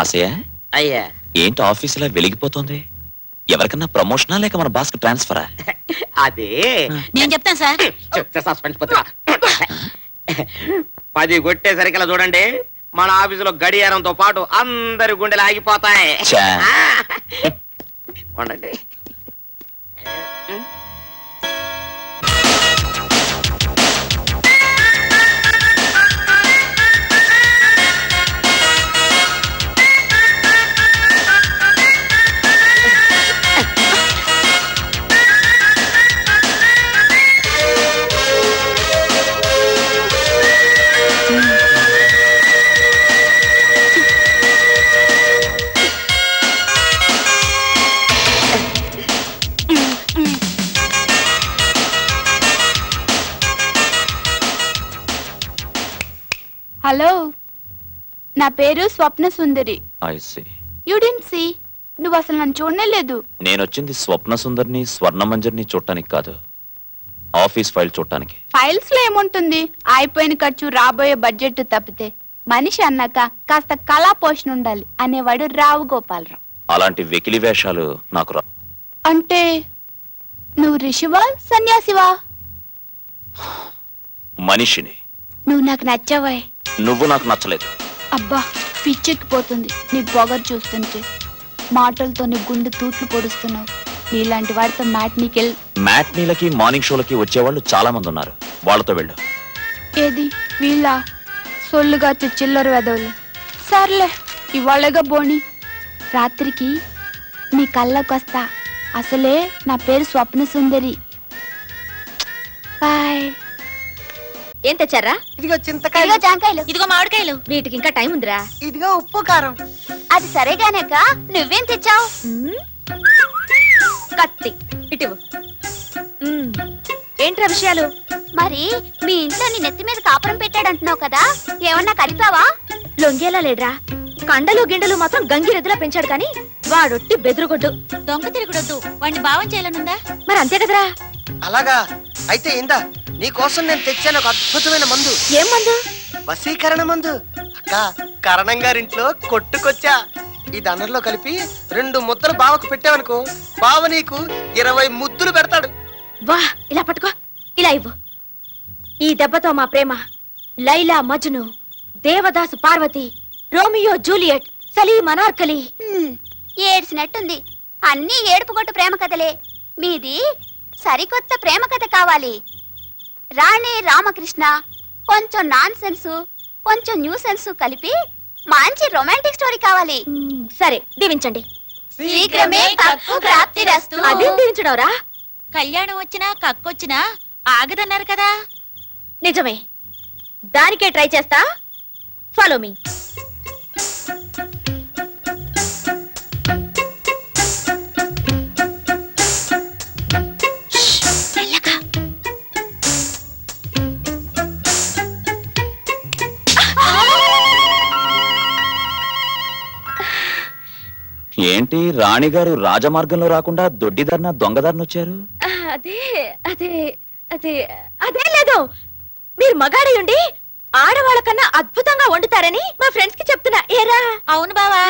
ఆశయ అయ్యా. ఏంటి ఆఫీస్ ఇలా వెలిగిపోతుంది? ఎవరికన్నా ప్రమోషనా లేక మన బాస్కి ట్రాన్స్ఫరా? అదే. నేను చెప్తాను సార్. చెప్తే సస్పెన్స్ పోతున్నా పది కొట్టేసరికలా చూడండి మన ఆఫీసులో గడియారంతో పాటు అందరి గుండెలు ఆగిపోతాయి. ఉండండి హలో నా పేరు Swapna Sundari. I see you dent see నువ్వు అసలు నన్ను చూడనే లేదు నేను వచ్చింది స్వప్న సుందర్ని స్వర్ణమంజర్ని చూడటానికి కాదు. ఆఫీస్ ఫైల్ చూడటానికి. ఫైల్స్లో ఏముంటుంది? అయిపోయిన ఖర్చు రాబోయే బడ్జెట్ తప్పితే. మనిషి అన్నాక కాస్త కళా పోషణ ఉండాలి అనేవాడు రావు గోపాలరావు. అలాంటి వెకిలి వేషాలు నాకు రా అంటే నువ్వు రిషివా సన్యాసివా? మనిషిని. నువ్వు నాకు నచ్చావాయ్ నువ్వు నాకు నచ్చలేదు. అబ్బా పిచ్చెక్కిపోతుంది. నీ పొగరు చూస్తుంటే. మాటలతో నీ గుండె తూట్లు పొడుస్తున్నావు. నీలాంటి వాడితో మ్యాట్ నీకెల్ మ్యాట్నీలకి మార్నింగ్ షోలకి వచ్చేవాళ్ళు చాలా మంది ఉన్నారు వాళ్ళతో వెళ్ళు. ఏది? వీళ్ళ? సొల్లుగా చిల్లర వెదవులు. సర్లే ఇవాళగా బోని. రాత్రికి నీ కళ్ళకొస్తా. అసలే నా పేరు స్వప్న సుందరి. బాయ్. ఏం తెచ్చారా? ఇదిగో చింతకాయలు. ఇదిగో జాంకాయలు ఇదిగో మామిడికాయలు. వీటికి ఇంకా టైం ఉందిరా. ఇదిగో ఉప్పు కారం. అది సరేగానక్క నువ్వేం తెచ్చావు. కత్తి. ఇటు ఏంట్రా విషయాలు? మరి మీ ఇంట్లో నీ నెత్తి మీద కాపురం పెట్టాడంటున్నావు కదా? ఏమన్నా కలిపావా లొంగేలా లేడ్రా కండలు గిండలు మాత్రం గంగిరెద్దులా పెంచాడు కానీ వాడొట్టి బెదురుగొడ్డు. దొంగ తిరుగుడొద్దు. వాడిని భావం చేయాలనుందా? మరి అంతే కదరా. అలాగా. అయితే ఇందా. నీ కోసం నేను తెచ్చాను ఒక అద్భుతమైన మందు. ఏం మందు? వశీకరణ మందు. అక్క కరణం గారింట్లో కొట్టుకొచ్చా. ఈ దండలో కలిపి రెండు ముద్దలు బావకు పెట్టావనుకో బావ నీకు ఇరవై ముద్దులు పెడతాడు. వా ఇలా పట్టుకో. ఇలా ఇవ్వు. ఈ దెబ్బతో మా ప్రేమ. Laila Majnu Devadasu Parvati Romeo Juliet Salim Anarkali. ఏడ్చినట్టుంది. అన్నీ ఏడుపు కొట్టు ప్రేమ కథలే మీది సరికొత్త ప్రేమ కథ కావాలి. రాణి రామకృష్ణ కొంచెం నాన్ సెన్సు కొంచెం న్యూ సెన్సు కలిపి మంచి రొమాంటిక్ స్టోరీ కావాలి. సరే దీవించండి. శీఘ్రమే కక్కు ప్రాప్తిరస్తు. అదేం దీవించడవరా కళ్యాణం వచ్చినా కక్కొచ్చినా ఆగదన్నారు కదా. నిజమే. దానికే ట్రై చేస్తా. ఫాలో మీ రాణిగారు రాజమార్గంలో రాకుండా దొడ్డిదారిన దొంగదారిన వచ్చారు అదే అదే అదే అదే లేదు. మీరు మగాడి ఉండి ఆడవాళ్ళ కన్నా అద్భుతంగా వండుతారని మా ఫ్రెండ్స్కి చెప్తున్నా. ఏరా? అవును బావా.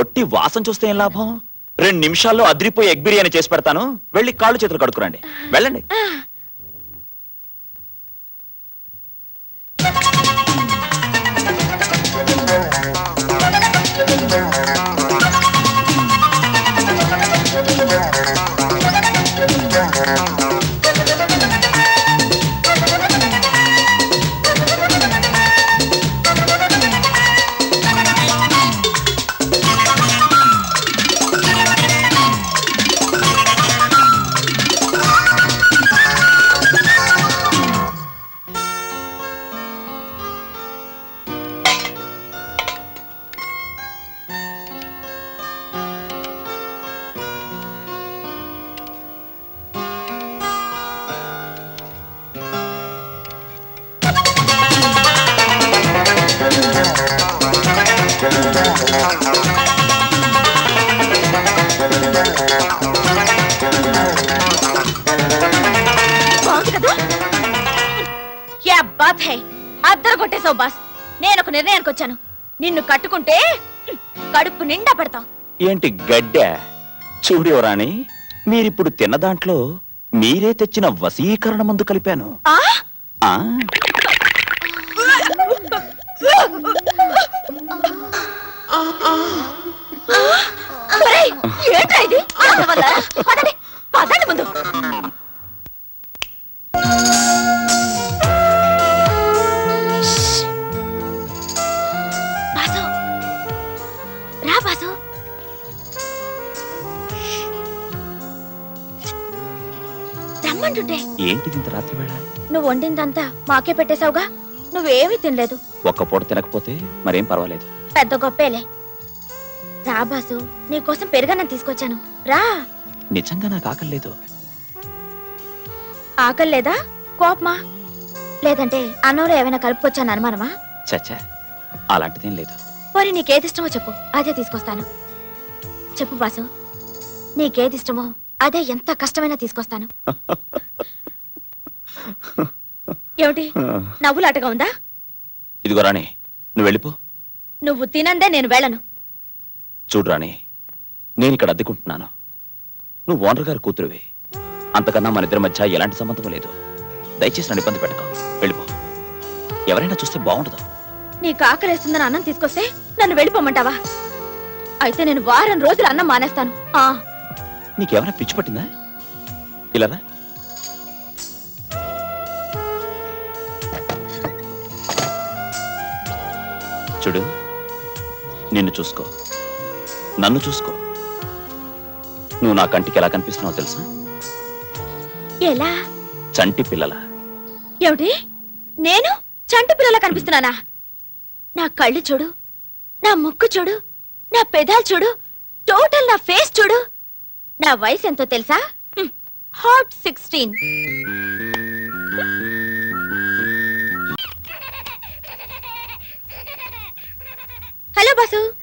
ఒట్టి వాసన చూస్తే ఏం లాభం? రెండు నిమిషాల్లో అదిరిపోయి ఎగ్ బిర్యానీ చేసి పెడతాను. వెళ్ళి కాళ్ళు చేతులు కడుక్కురండి. వెళ్ళండి. బాత్ హై. అద్దరు కొట్టేశావు బాస్. నేను ఒక నిర్ణయానికి వచ్చాను. నిన్ను కట్టుకుంటే కడుపు నిండా పెడతాం. ఏంటి గడ్డ? చూడు రాణి మీరిప్పుడు తిన్న దాంట్లో మీరే తెచ్చిన వశీకరణ మందు కలిపాను. ఆ? ఏంట్రా ఇది? ఆడవాళ్ళారా? పదండి పదండి ముందు. బాసు. రా బాసు. రమ్మంటుంటే. ఏంటిది ఇంత రాత్రి వేళ? నువ్వు వండిందంతా మాకే పెట్టేశావుగా? నువ్వేమీ తినలేదు. ఒక్క పూట తినకపోతే మరేం పర్వాలేదు. పెద్ద గొప్పేలే. రా బాసు నీకోసం పెరుగన్నం తీసుకొచ్చాను. రా. నిజంగా నాకు ఆకలి లేదు. ఆకలి లేదా? కోపమా? లేదంటే అన్నంలో ఏమైనా కలుపుకొచ్చాను అనుమానమా? చచ్చా అలాంటిదేం లేదు. పోనీ నీకేది ఇష్టమో చెప్పు అదే తీసుకొస్తాను. చెప్పు బాసు నీకేది ఇష్టమో అదే ఎంత కష్టమైనా తీసుకొస్తాను. ఏమిటి? నవ్వులాటగా ఉందా? ఇదిగో రాణి నువ్వు వెళ్ళిపో. నువ్వు తినందే నేను వెళ్ళను. చూడు రాణి నేను ఇక్కడ అద్దెకుంటున్నాను. నువ్వు ఓనర్ గారి కూతురువి. అంతకన్నా మన ఇద్దరి మధ్య ఎలాంటి సంబంధం లేదు. దయచేసి నన్ను ఇబ్బంది పెట్టుకో. వెళ్ళిపో. ఎవరైనా చూస్తే బాగుండదు. నీకు ఆకలేస్తుందని అన్నం తీసుకొస్తే నన్ను వెళ్ళిపోమంటావా? అయితే నేను వారం రోజులు అన్నం మానేస్తాను. ఆ. నీకేమైనా పిచ్చి పట్టిందా? ఇలా. చూడు నిన్ను చూసుకో. నన్ను చూసుకో. నువ్వు నా కంటికి ఎలా కనిపిస్తున్నావు తెలుసా? ఎలా? చంటి పిల్లల. ఏమిటి నేను? చంటి పిల్లలా కనిపిస్తున్నానా? నా కళ్ళు చూడు నా ముక్కు చూడు నా పెదాలు చూడు టోటల్ నా ఫేస్ చూడు. నా వయసు ఎంతో తెలుసా? Hot sixteen. Hello boss.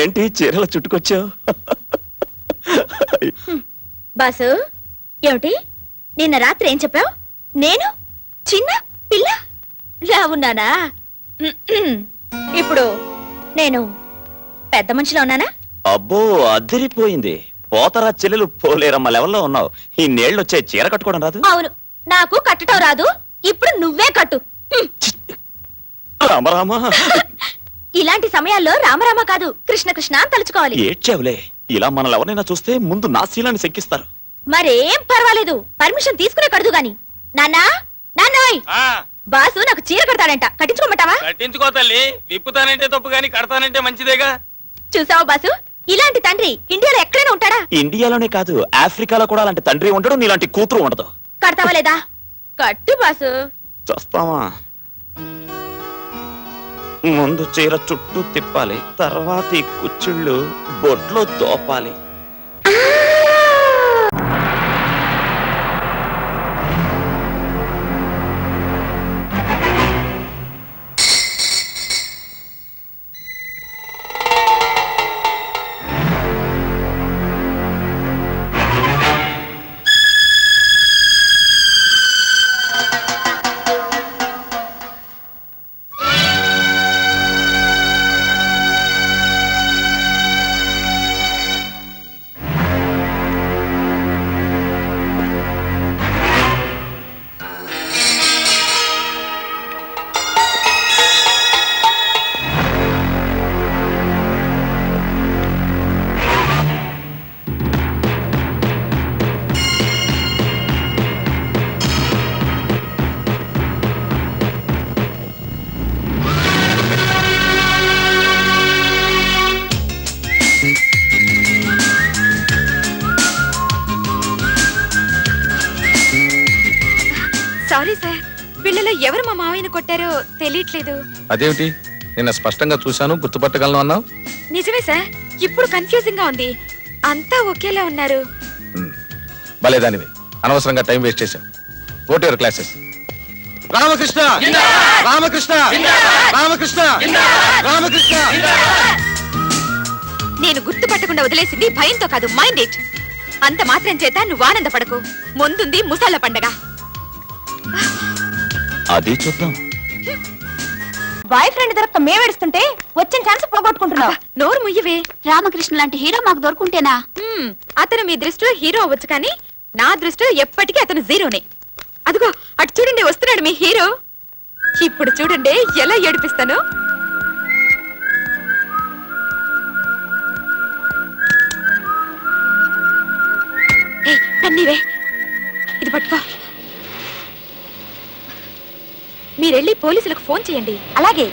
ఏంటి చీరల చుట్టుకొచ్చావు? బాసు ఏమిటి? నిన్న రాత్రి ఏం చెప్పావు? నేను? చిన్న పిల్ల? లా ఉన్నానా. ఇప్పుడు నేను పెద్ద మనిషిలో ఉన్నానా? అబ్బో అదిరిపోయింది. పోతరా చెల్లెలు పోలేరమ్మ లెవెల్లో ఉన్నావు. ఈ నేళ్ళు వచ్చే చీర కట్టుకోవడం రాదు? అవును. నాకు కట్టడం రాదు. ఇప్పుడు నువ్వే కట్టు. మ్మ్. రామరామా. ఇలాంటి సమయాల్లో రామరామ కాదు. కృష్ణ కృష్ణ అని తలుచుకోవాలి. ఏడ్చావులే. ఇలా మనల్ని ఎవరైనా చూస్తే ముందు నా శీలాన్ని శంకిస్తారు. మరేం పర్వాలేదు. పర్మిషన్ తీసుకునే కడదు గాని. నాన్నా నాన్నోయ్! ఆ. బాసు నాకు చీర కడతాడంట. కట్టించుకోమంటావా? కట్టించుకో తల్లి. విప్పుతానంటే తప్పు గాని కడతానంటే మంచిదేగా. చూసావా బాసు? ఇలాంటి తండ్రి ఇండియాలో ఎక్కడైనా ఉంటాడా? ఇండియాలోనే కాదు ఆఫ్రికాలో కూడా అలాంటి తండ్రి ఉండడు నీలాంటి కూతురు ఉండదు. కడతావా లేదా? కట్టు బాసు. చూస్తావా? ముందు చీర చుట్టూ తిప్పాలి తర్వాత ఈ కుచ్చిళ్ళు బొట్లో తోపాలి. తెలియట్లేదు అదేమిటి? నిన్న స్పష్టంగా చూశాను గుర్తుపట్టగలను అన్నావు? నిజమే సార్ ఇప్పుడు కన్ఫ్యూజింగ్గా ఉంది. అంతా ఒకేలా ఉన్నారు. భలేదానివి. అనవసరంగా టైం వేస్ట్ చేశావు. Go your classes Ramakrishna! Ramakrishna! Ramakrishna! Ramakrishna! నేను గుర్తుపట్టకుండా వదిలేసింది భయంతో కాదు మైండ్ ఇట్ అంత మాత్రం చేత నువ్వు ఆనందపడకు. ముందుంది ముసాల పండగ. అది చూద్దాం. బాయ్ ఫ్రెండ్ దొరక్క మేమేడుస్తుంటే వచ్చిన ఛాన్స్ పోగొట్టుకుంటున్నావు. నోరు ముయ్యవే. రామకృష్ణ లాంటి హీరో మాకు దొరుకుంటేనా? అతను మీ దృష్టిలో హీరో అవ్వచ్చు కానీ నా దృష్టిలో ఎప్పటికీ అతను జీరోనే. అదిగో అటు చూడండి వస్తున్నాడు మీ హీరో. ఇప్పుడు చూడండి ఎలా ఏడిపిస్తాను. ఇది పట్టుకో. మీరెళ్ళి పోలీసులకు ఫోన్ చేయండి. అలాగే.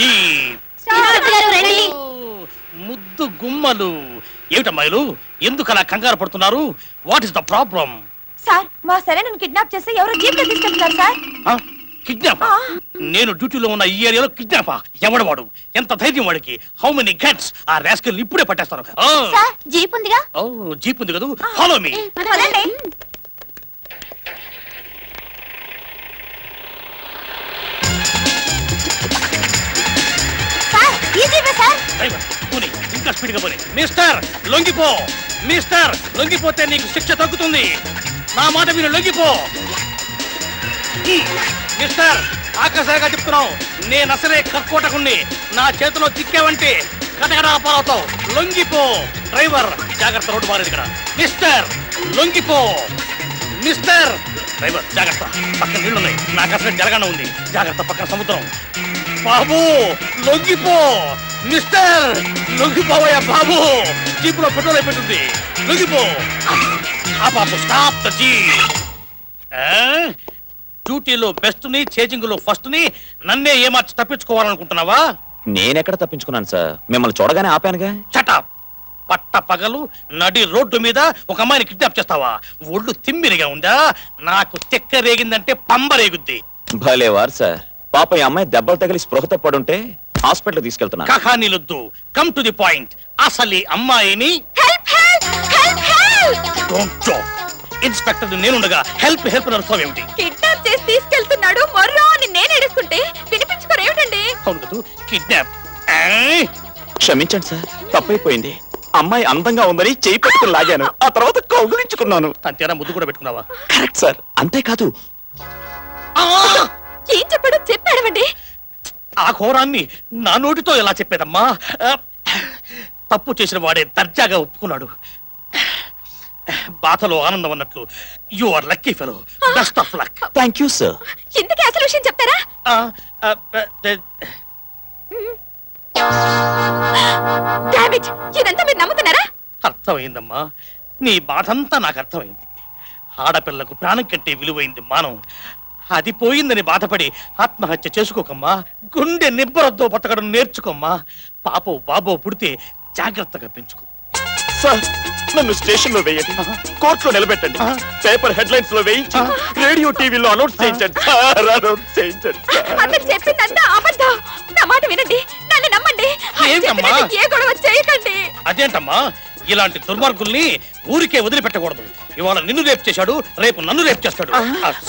జీప్ ముద్దు గుమ్మలు. ఏమిటమ్మాయిలు ఎందుకు అలా కంగారు పడుతున్నారు? What is the problem sir మా సరైన కిడ్నాప్ చేసి ఎవరో జీప్లో తీసుకెళ్తున్నారు సార్. కిడ్నాప్? నేను డ్యూటీలో ఉన్న ఈ ఏరియాలో కిడ్నాపా? ఎవడవాడు? ఎంత ధైర్యం వాడికి? హౌ మెనీ గట్స్ ఆ రాస్కల్ ఇప్పుడే పట్టేస్తాను. సార్ జీప్ ఉందిగా? జీప్ ఉంది కదా? ఫాలో మీ డ్రైవర్ పోనీ ఇంకా స్పీడ్గా పోనీ. మిస్టర్ లొంగిపో మిస్టర్ లొంగిపోతే నీకు శిక్ష తగ్గుతుంది. నా మాట మీరు లొంగిపో. మిస్టర్ ఆకాశంగా చెప్తున్నావు. నేను అసలే కక్కోటకుండి నా చేతిలో చిక్కావంటే కటకడా పాలవుతావు లొంగిపో. డ్రైవర్ జాగ్రత్త రోడ్డు మారేది ఇక్కడ. మిస్టర్ లొంగిపో. మిస్టర్ డ్రైవర్ జాగ్రత్త. పక్కన నీళ్ళున్నాయి. నాకు అసలు జరగన ఉంది. జాగ్రత్త పక్కన సముద్రం. బాబు లొంగిపో. మిస్టర్ లొంగిపోవయ్యా బాబు జీపులో పెట్రోల్ అయిపోతుంది. లొంగిపో. ఆ బాబు స్టాప్ ద డ్యూటీలో బెస్ట్ని చేజింగ్లో ఫస్ట్ని నన్నే ఏమార్చి తప్పించుకోవాలనుకుంటున్నావా? నేనెక్కడ తప్పించుకున్నాను సార్? మిమ్మల్ని చూడగానే ఆపానుగా? చటప్ పట్ట పగలు నడి రోడ్డు మీద ఒక అమ్మాయిని కిడ్నాప్ చేస్తావా? ఒళ్ళు తిమ్మిరిగా ఉందా? నాకు తెక్క రేగిందంటే పంబ రేగుద్ది భలేవారు సార్. పాప ఈ అమ్మాయి దెబ్బలు తగిలి స్పృహతో పడుంటే హాస్పిటల్ తీసుకెళ్తున్నాను కహానీలొద్దు కమ్ టు ది పాయింట్ అసలు ఈ అమ్మాయిని. ఇన్స్పెక్టర్ నేనుండగా హెల్ప్ హెల్ప్ నడుస్తావు ఏమిటి? కిడ్నాప్ చేసి తీసుకెళ్తున్నాడు మొర్రో అని నేను ఏడుస్తుంటే వినిపించుకోరు ఏమిటండి? అవును కదూ కిడ్నాప్ క్షమించండి సార్ తప్పైపోయింది. అమ్మాయి అందంగా ఉందని చేయి పట్టుకుని లాగాను. ఆ తర్వాత కౌగులించుకున్నాను. అంతేనా? ముద్దు కూడా పెట్టుకున్నావా? కరెక్ట్ సార్ అంతేకాదు. ఏం చెప్పాడో చెప్పాడమండి ఆ ఘోరాన్ని నా నోటితో ఎలా చెప్పేదమ్మా? తప్పు చేసిన వాడే దర్జాగా ఒప్పుకున్నాడు. బాధలో ఆనందం అన్నట్లు you are lucky fellow best of luck thank you sir ఇంతకీ అసలు విషయం చెప్తారా ఇదంతా మీరు నమ్ముతున్నారా? అర్థమైందమ్మా. నీ బాధంతా నాకు అర్థమైంది. ఆడపిల్లకు ప్రాణం కంటే విలువైంది మానం అది పోయిందని బాధపడి ఆత్మహత్య చేసుకోకమ్మా. గుండె నిబ్బరద్దో బతకడం నేర్చుకోమ్మా. పాపో బాబో పుడితే జాగ్రత్తగా పెంచుకో. సార్ నన్ను స్టేషన్లో వేయండి కోర్టులో నిలబెట్టండి. పేపర్ హెడ్లైన్స్లో వేయించి రేడియో టీవీలో అనౌన్స్ చేయించండి. సార్ అనౌన్స్ చేయించండి. సార్. అతను చెప్పిందంతా అబద్ధం. నా మాట వినండి. నన్ను నమ్మండి. ఏ గొడవ చేయకండి. అదేంటమ్మా? ఇలాంటి దుర్మార్గుల్ని ఊరికే వదిలిపెట్టకూడదు. ఇవాళ నిన్ను రేపు చేశాడు రేపు నన్ను రేపు చేస్తాడు.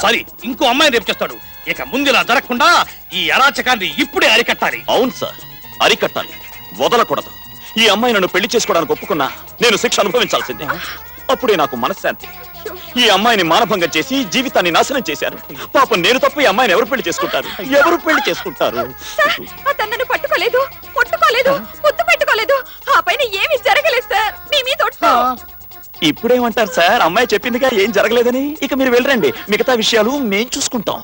సారీ ఇంకో అమ్మాయిని రేపు చేస్తాడు. ఇక ముందు ఇలా జరగకుండా ఈ అరాచకాన్ని ఇప్పుడే అరికట్టాలి. అవును సార్ అరికట్టాలి. వదలకూడదు. ఈ అమ్మాయి నన్ను పెళ్ళి చేసుకోవడానికి ఒప్పుకున్నా నేను శిక్ష అనుభవించాల్సిందే. అప్పుడే నాకు మనశ్శాంతి. ఈ అమ్మాయిని మానభంగం చేసి జీవితాన్ని నాశనం చేశారు. పాపం నేను తప్ప ఈ అమ్మాయిని ఎవరు పెళ్ళి చేసుకుంటారు? ఎవరు పెళ్ళి చేసుకుంటారు? సార్ అతను నన్ను పట్టుకోలేదు ముట్టుకోలేదు ముద్దు పెట్టుకోలేదు. ఆ పైన ఏమీ జరగలేదు సార్. మీ మీద ఒట్టు. ఇప్పుడేమంటారు సార్? అమ్మాయి చెప్పిందిగా ఏం జరగలేదని. ఇక మీరు వెళ్ళరండి. మిగతా విషయాలు మేం చూసుకుంటాం.